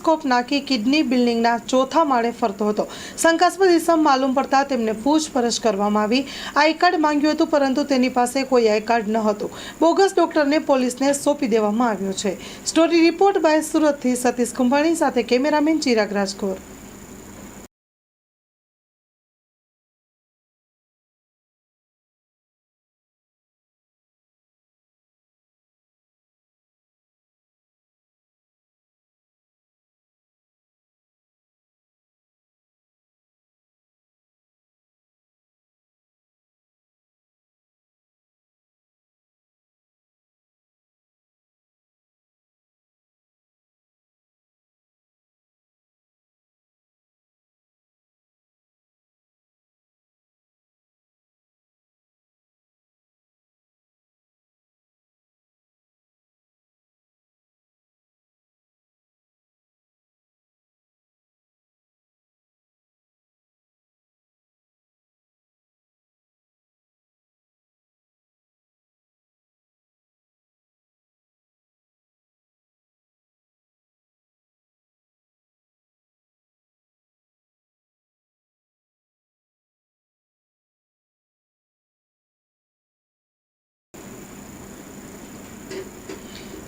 Microscope નાખી kidney બિલ્ડિંગના ચોથા માળે ફરતો હતો. શંકાસ્પદ ઇસમ માલુમ પડતા તેમને પૂછપરછ કરવામાં આવી. આઈ કાર્ડ માંગ્યું હતું, પરંતુ તેની પાસે કોઈ આઈ કાર્ડ ન હતું. બોગસ ડોક્ટરને પોલીસને સોંપી દેવામાં આવ્યો છે. સ્ટોરી રિપોર્ટ બાય સુરતથી સતીશ કુંભાણી સાથે કેમેરામેન ચિરાગ રાજકોર.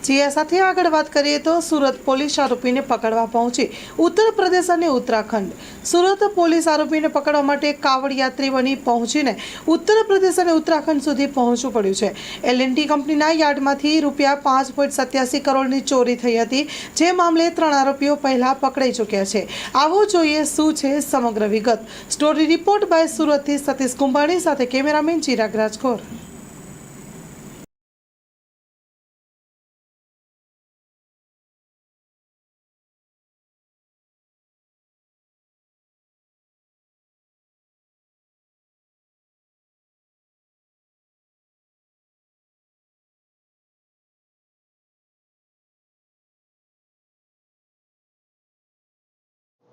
જીયા સાથે આગળ વાત કરીએ તો સુરત પોલીસ આરોપીને પકડવા પહોંચી ઉત્તર પ્રદેશ અને ઉત્તરાખંડ. સુરત પોલીસ આરોપીને પકડવા માટે કાવડ યાત્રી બની પહોંચીને ઉત્તર પ્રદેશ અને ઉત્તરાખંડ સુધી પહોંચવું પડ્યું છે. એલએનટી કંપનીના યાર્ડમાંથી રૂપિયા પાંચ પોઈન્ટ સત્યાસી કરોડની ચોરી થઈ હતી, જે મામલે ત્રણ આરોપીઓ પહેલાં પકડાઈ ચૂક્યા છે. આવો જોઈએ શું છે સમગ્ર વિગત. સ્ટોરી રિપોર્ટ બાય સુરતથી સતીશ કુંભાણી સાથે કેમેરામેન ચિરાગ રાજકોર.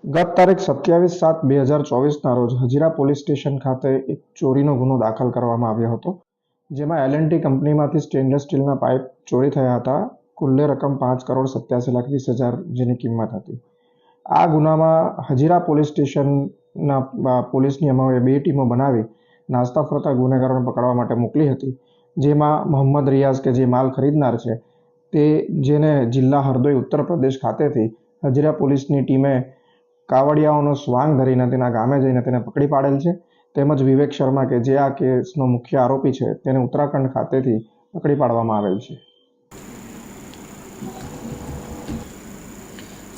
ગત તારીખ સત્યાવીસ સાત બે હજાર ચોવીસના રોજ હજીરા પોલીસ સ્ટેશન ખાતે એક ચોરીનો ગુનો દાખલ કરવામાં આવ્યો હતો, જેમાં એલએનટી કંપનીમાંથી સ્ટેનલેસ સ્ટીલના પાઇપ ચોરી થયા હતા. કુલ્લે રકમ પાંચ કરોડ સત્યાસી લાખ વીસ હજાર જેની કિંમત હતી. આ ગુનામાં હજીરા પોલીસ સ્ટેશનના પોલીસની અમારે બે ટીમો બનાવી નાસ્તા ફરતા ગુનેગારોને પકડવા માટે મોકલી હતી, જેમાં મોહમ્મદ રિયાઝ કે જે માલ ખરીદનાર છે તે જેને જિલ્લા હરદોઈ ઉત્તર પ્રદેશ ખાતેથી હજીરા પોલીસની ટીમે કાવડિયાઓનો સ્વાંગ ધરીને તેના ગામે જઈને તેને પકડી પાડેલ છે. તેમજ વિવેક શર્મા કે જે આ કેસનો મુખ્ય આરોપી છે, તેને ઉત્તરાખંડ ખાતેથી પકડી પાડવામાં આવેલ છે.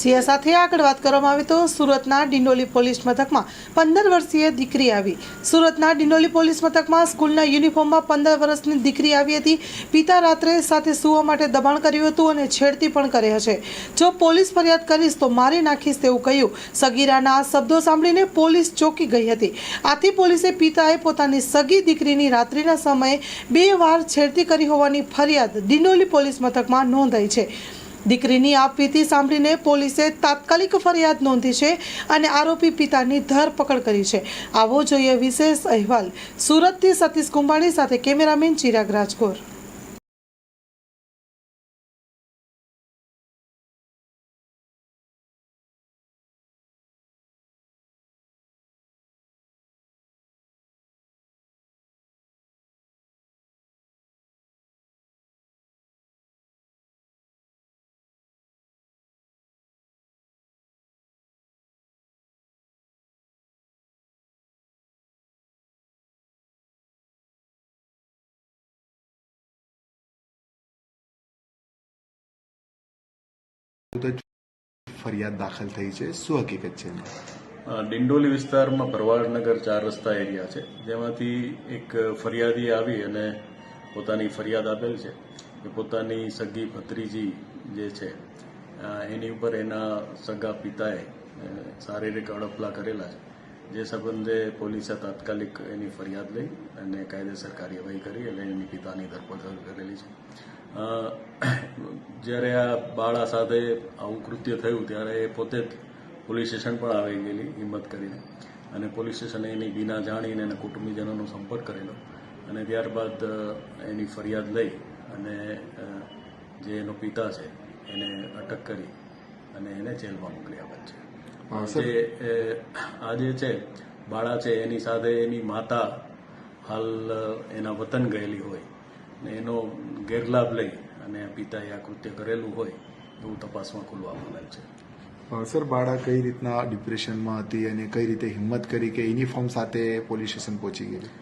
જે સાથે આગળ વાત કરવામાં આવી તો સુરતના ડિંડોલી પોલીસ મથકમાં પંદર વર્ષીય દીકરી આવી. સુરતના ડિંડોલી પોલીસ મથકમાં સ્કૂલના યુનિફોર્મમાં પંદર વર્ષની દીકરી આવી હતી. પિતા રાત્રે સાથે સૂવા માટે દબાણ કર્યું હતું અને છેડતી પણ કરે છે. જો પોલીસ ફરિયાદ કરીશ તો મારી નાખીશ તેવું કહ્યું. સગીરાના આ શબ્દો સાંભળીને પોલીસ ચોંકી ગઈ હતી. આથી પોલીસે પિતાએ પોતાની સગી દીકરીની રાત્રિના સમયે બે વાર છેડતી કરી હોવાની ફરિયાદ ડિંડોલી પોલીસ મથકમાં નોંધાઈ છે. દીકરીની આપવીતી સાંભળીને પોલીસે તાત્કાલિક ફરિયાદ નોંધી છે અને આરોપી પિતાની ધરપકડ કરી છે. આવો જોઈએ વિશેષ અહેવાલ. સુરતથી સતીશ કુંભાણી સાથે કેમેરામેન ચિરાગ રાજકોર. ફરિયાદ દાખલ થઈ છે. શું હકીકત છે ડિંડોલી વિસ્તારમાં ભરવાડનગર ચાર રસ્તા એરિયા છે. જેમાંથી એક ફરિયાદી આવી અને પોતાની ફરિયાદ આપેલ છે કે પોતાની સગી ભત્રીજી જે છે એની ઉપર એના સગા પિતાએ શારીરિક અડપલા કરેલા છે. જે સંબંધે પોલીસે તાત્કાલિક એની ફરિયાદ લઈ અને કાયદેસર કાર્યવાહી કરી એટલે એની પિતાની ધરપકડ કરેલી છે. જ્યારે આ બાળા સાથે આવું કૃત્ય થયું ત્યારે એ પોતે જ પોલીસ સ્ટેશન પણ આવી ગયેલી હિંમત કરીને. અને પોલીસ સ્ટેશને એની વિના જાણીને એના કુટુંબીજનોનો સંપર્ક કરેલો. અને ત્યારબાદ એની ફરિયાદ લઈ અને જે એનો પિતા છે એને અટક કરી અને એને જેલમાં મોકલી આપેલ છે. જે આ જે છે બાળા છે એની સાથે એની માતા હાલ એના વતન ગયેલી હોય. ને એનો ગેરલાભ લઈ અને પિતાએ આ કૃત્ય કરેલું હોય એવું તપાસમાં ખુલવા મળેલ છે. સર બાળા કઈ રીતના ડિપ્રેશનમાં હતી અને કઈ રીતે હિંમત કરી કે યુનિફોર્મ સાથે પોલીસ સ્ટેશન પહોંચી ગયેલી?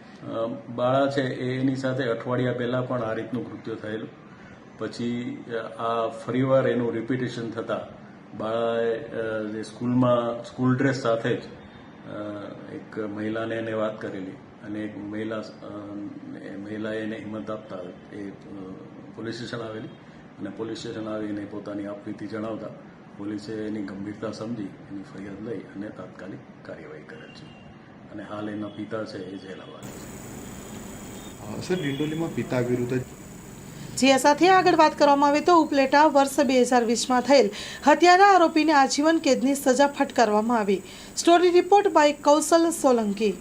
બાળા છે એ એની સાથે અઠવાડિયા પહેલાં પણ આ રીતનું કૃત્ય થયેલું. પછી આ ફરીવાર એનું રિપીટેશન થતાં બાળાએ જે સ્કૂલમાં સ્કૂલ ડ્રેસ સાથે જ એક મહિલાને એને વાત કરેલી અને એક મહિલા મહિલાએ એને હિંમત આપતા એ પોલીસ સ્ટેશન આવેલી અને પોલીસ સ્ટેશન આવીને પોતાની આપવીતી જણાવતા પોલીસે એની ગંભીરતા સમજી, એની ફરિયાદ લઈ અને તાત્કાલિક કાર્યવાહી કરેલ છે. અને હાલ એના પિતા છે એ જેલ આવવાના છે. સર, ડિંડોલીમાં પિતા વિરુદ્ધ જે સાથે આગળ વાત કરવામાં આવે તો ઉપલેટા વર્ષ બે હજાર વીસમાં થયેલ હત્યાના આરોપીને આજીવન કેદની સજા ફટકારવામાં આવી. Story report by Kaushal Solanki.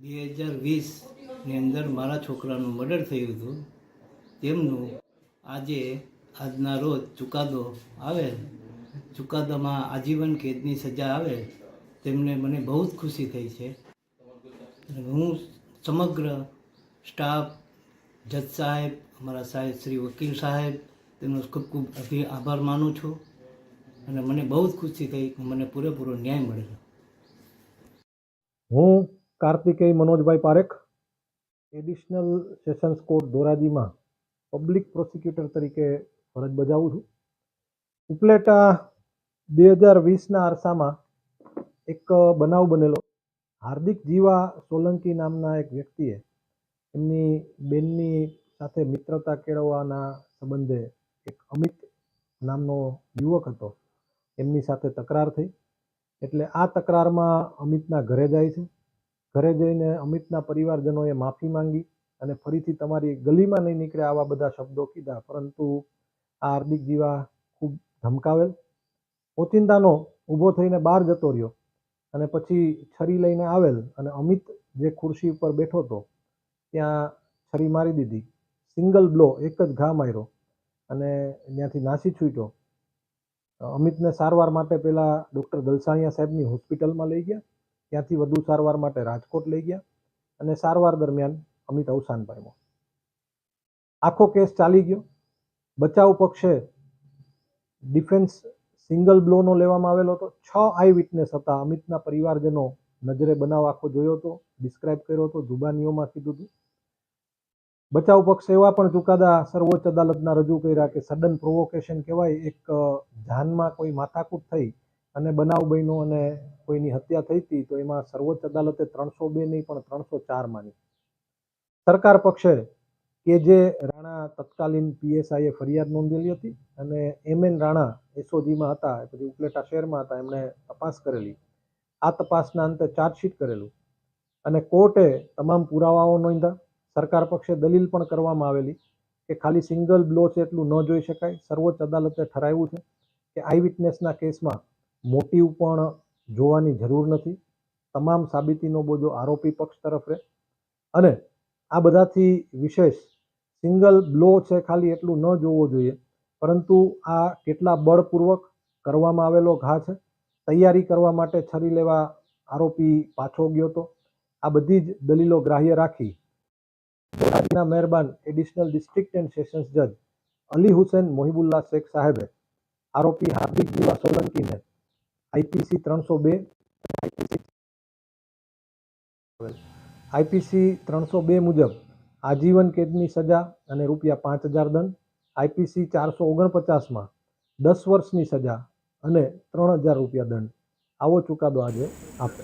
બે હજાર વીસની અંદર મારા છોકરાનું મર્ડર થયું હતું. તેમનું આજે આજના રોજ ચુકાદો આવેલ ચુકાદામાં આજીવન કેદની સજા આવે. તેમને મને બહુ જ ખુશી થઈ છે. હું સમગ્ર સ્ટાફ, જજ સાહેબ, અમારા સાહેબ શ્રી વકીલ સાહેબ, તેમનો ખૂબ ખૂબ અભિ આભાર માનું છું. અને મને બહુ જ ખુશી થઈ મને પૂરેપૂરો ન્યાય મળેલો. હું Kartikeya Manojbhai Parekh, additional sessions court ધોરાજીમાં public prosecutor તરીકે ફરજ બજાવું છું. ઉપલેટા બે હજાર વીસના અરસામાં એક બનાવ બનેલો. હાર્દિક જીવા સોલંકી નામના એક વ્યક્તિએ એમની બેનની સાથે મિત્રતા કેળવવાના સંબંધે એક અમિત નામનો યુવક હતો. એમની સાથે તકરાર થઈ. એટલે આ તકરારમાં અમિતના ઘરે જાય છે. ઘરે જઈને અમિતના પરિવારજનોએ માફી માંગી અને ફરીથી તમારી ગલીમાં નહીં નીકળે આવા બધા શબ્દો કીધા. પરંતુ આ હાર્દિક જીવા ખૂબ ધમકાવેલ. ઓચિંતાનો ઊભો થઈને બહાર જતો રહ્યો અને પછી છરી લઈને આવેલ અને અમિત જે ખુરશી ઉપર બેઠો હતો, ત્યાં છરી મારી દીધી. સિંગલ બ્લો, એક જ ઘા માર્યો અને ત્યાંથી નાસી છૂટ્યો. અમિતને સારવાર માટે પહેલાં ડૉક્ટર દલસાણિયા સાહેબની હોસ્પિટલમાં લઈ ગયા. ત્યાંથી વધુ સારવાર માટે રાજકોટ લઈ ગયા અને સારવાર દરમિયાન અમિત અવસાન પામ્યો. આખો કેસ ચાલી ગયો. બચાવ પક્ષે ડિફેન્સ સિંગલ બ્લોનો લેવામાં આવેલો હતો. છ આઈ વિટનેસ હતા. અમિતના પરિવારજનો નજરે બનાવ આખો જોયો હતો, ડિસ્ક્રાઇબ કર્યો હતો, જુબાનીઓમાં કીધું હતું. બચાવ પક્ષ એવા પણ ચુકાદા સર્વોચ્ચ અદાલતના રજૂ કર્યા કે સડન પ્રોવોકેશન કહેવાય. એક જાનમાં કોઈ માથાકૂટ થઈ અને બનાવ બન્યો અને કોઈની હત્યા થઈ હતી, તો એમાં સર્વોચ્ચ અદાલતે ત્રણસો બે નહીં, પણ ત્રણસો ચાર માની. સરકાર પક્ષે કે જે રાણા તત્કાલીન પીએસઆઈએ ફરિયાદ નોંધેલી હતી અને એમ એન રાણા એસઓજીમાં હતા પછી ઉપલેટા શહેરમાં હતા, એમણે તપાસ કરેલી. આ તપાસના અંતે ચાર્જશીટ કરેલું. અને કોર્ટે તમામ પુરાવાઓ નોંધ્યા. સરકાર પક્ષે દલીલ પણ કરવામાં આવેલી કે ખાલી સિંગલ બ્લો છે એટલું ન જોઈ શકાય. સર્વોચ્ચ અદાલતે ઠરાવ્યું છે કે આઈ વિટનેસના કેસમાં મોટિવ પણ જોવાની જરૂર નથી. તમામ સાબિતીનો બોજો આરોપી પક્ષ તરફ રહે. અને આ બધાથી વિશેષ સિંગલ બ્લો છે ખાલી એટલું ન જોવો જોઈએ. પરંતુ આ કેટલા બળપૂર્વક કરવામાં આવેલો ઘા છે. તૈયારી કરવા માટે છરી લેવા આરોપી પાછો ગયો હતો આ બધી જ દલીલો ગ્રાહ્ય રાખી ના મહેરબાન એડિશનલ ડિસ્ટ્રિક્ટ એન્ડ સેશન્સ જજ અલી હુસેન મોહિબુલ્લા શેખ સાહેબે આરોપી હાર્દિક જીવા સોલંકીને આઈપીસી ત્રણસો બે આઈપીસી ત્રણસો બે મુજબ આજીવન કેદની સજા અને રૂપિયા પાંચ હજાર દંડ. આઈપીસી ચારસો ઓગણપચાસમાં દસ વર્ષની સજા અને ત્રણ હજાર રૂપિયા દંડ. આવો ચુકાદો આજે આપે.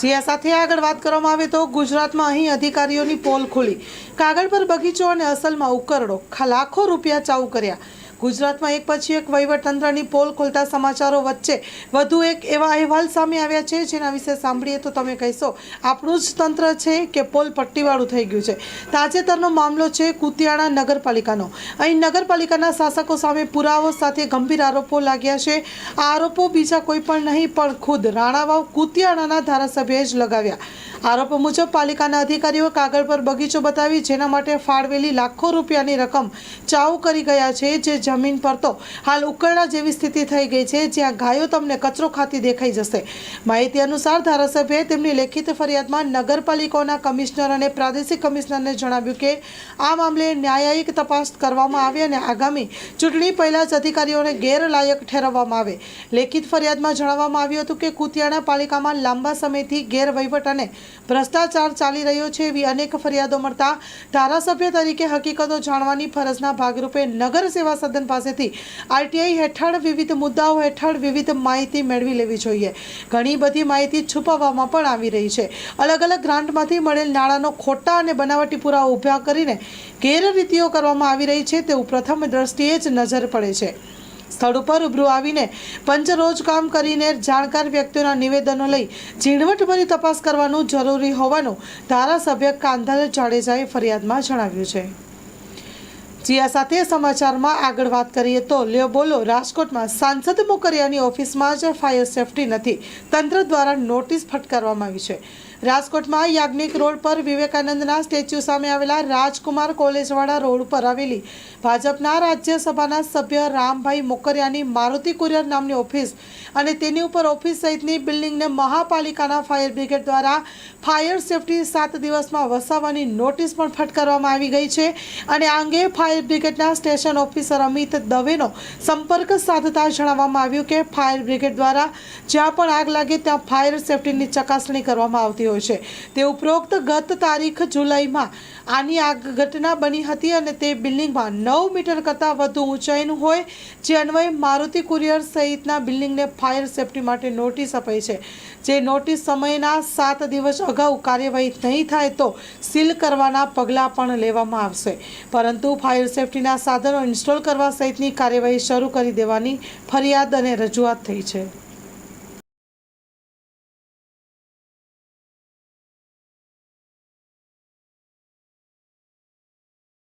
જે સાથે આગળ વાત કરવામાં આવે તો ગુજરાતમાં અહીં અધિકારીઓની પોલ ખુલી. કાગળ પર બગીચો અને અસલમાં ઉકરડો લાખો રૂપિયા ચાઉ કર્યા. ગુજરાતમાં એક પછી એક વહીવટતંત્રની પોલ ખોલતા સમાચારો વચ્ચે વધુ એક એવા અહેવાલ સામે આવ્યા છે, જેના વિશે સાંભળીએ તો તમે કહેશો, આપણું જ તંત્ર છે કે પોલ પટ્ટીવાળું થઈ ગયું છે. તાજેતરનો મામલો છે કુતિયાણા નગરપાલિકાનો. અહીં નગરપાલિકાના શાસકો સામે પુરાવો સાથે ગંભીર આરોપો લાગ્યા છે. આ આરોપો બીજા કોઈ પણ નહીં, પણ ખુદ રાણાવાવ કુતિયાણાના ધારાસભ્યએ જ લગાવ્યા. આરોપો મુજબ પાલિકાના અધિકારીઓ કાગળ પર બગીચો બતાવી જેના માટે ફાળવેલી લાખો રૂપિયાની રકમ ચાઉ કરી ગયા છે, જે જમીન પર તો હાલ ઉકરડા જેવી સ્થિતિ થઈ ગઈ છે, જ્યાં ગાયો તમને કચરો ખાતી દેખાઈ જશે. માહિતી અનુસાર ધારાસભ્યએ તેમની લેખિત ફરિયાદમાં નગરપાલિકાઓના કમિશનર અને પ્રાદેશિક કમિશનરને જણાવ્યું કે, આ મામલે ન્યાયિક તપાસ કરવામાં આવે અને આગામી ચૂંટણી પહેલા જ અધિકારીઓને ગેરલાયક ઠેરવવામાં આવે. લેખિત ફરિયાદમાં જણાવવામાં આવ્યું હતું કે, કુતિયાણા પાલિકામાં લાંબા સમયથી ગેરવહીવટ અને ભ્રષ્ટાચાર ચાલી રહ્યો છે એવી અનેક ફરિયાદો મળતા ધારાસભ્ય તરીકે હકીકતો જાણવાની ફરજના ભાગરૂપે નગર સેવા સદન પાસેથી આરટીઆઈ હેઠળ વિવિધ મુદ્દાઓ હેઠળ વિવિધ માહિતી મેળવી લેવી જોઈએ. ઘણી બધી માહિતી છુપાવવામાં પણ આવી રહી છે. અલગ અલગ ગ્રાન્ટમાંથી મળેલ નાણાંનો ખોટા અને બનાવટી પુરાવા ઊભા કરીને ગેરરીતિઓ કરવામાં આવી રહી છે તેવું પ્રથમ દ્રષ્ટિએ જ નજર પડે છે. સ્થળ ઉપર રૂબરૂ આવીને પંચરોજ કામ કરીને જાણકાર વ્યક્તિઓના નિવેદનો લઈ ઝીણવટભરી તપાસ કરવાનું જરૂરી હોવાનું ધારાસભ્ય કાંધલ જાડેજાએ ફરિયાદમાં જણાવ્યું છે. જીયા સાથે સમાચારમાં આગળ વાત કરીએ તો લ્યો બોલો, રાજકોટમાં સાંસદ મોકરિયાની ઓફિસમાં જ ફાયર સેફટી નથી તંત્ર દ્વારા નોટિસ ફટકારવામાં આવી છે. રાજકોટમાં યાજ્ઞિક રોડ પર વિવેકાનંદના સ્ટેચ્યુ સામે આવેલા રાજકુમાર કોલેજવાળા રોડ પર આવેલી ભાજપના રાજ્યસભાના સભ્ય રામભાઈ મોકરિયાની મારુતિ કુરિયર નામની ઓફિસ અને તેની ઉપર ઓફિસ સહિતની બિલ્ડિંગને મહાપાલિકાના ફાયર બ્રિગેડ દ્વારા ફાયર સેફટી સાત દિવસમાં વસાવવાની નોટિસ પણ ફટકારવામાં આવી ગઈ છે. અને આ અંગે ફાયર બ્રિગેડના સ્ટેશન ઓફિસર અમિત દવેનો સંપર્ક સાધતા જણાવવામાં આવ્યું કે ફાયર બ્રિગેડ દ્વારા જ્યાં પણ આગ લાગે ત્યાં ફાયર સેફટીની ચકાસણી કરવામાં આવતી હોય છે. તે ઉપરોક્ત ગત તારીખ જુલાઈમાં આની આ ઘટના બની હતી અને તે બિલ્ડિંગમાં નવ મીટર કરતાં વધુ ઊંચાઈનું હોય, જે અન્વયે મારુતિ કુરિયર સહિતના બિલ્ડિંગને ફાયર સેફટી માટે નોટિસ અપાઈ છે. જે નોટિસ સમયના સાત દિવસ અગાઉ કાર્યવાહી નહીં થાય તો સીલ કરવાના પગલાં પણ લેવામાં આવશે. પરંતુ ફાયર સેફટીના સાધનો ઇન્સ્ટોલ કરવા સહિતની કાર્યવાહી શરૂ કરી દેવાની ફરિયાદ અને રજૂઆત થઈ છે.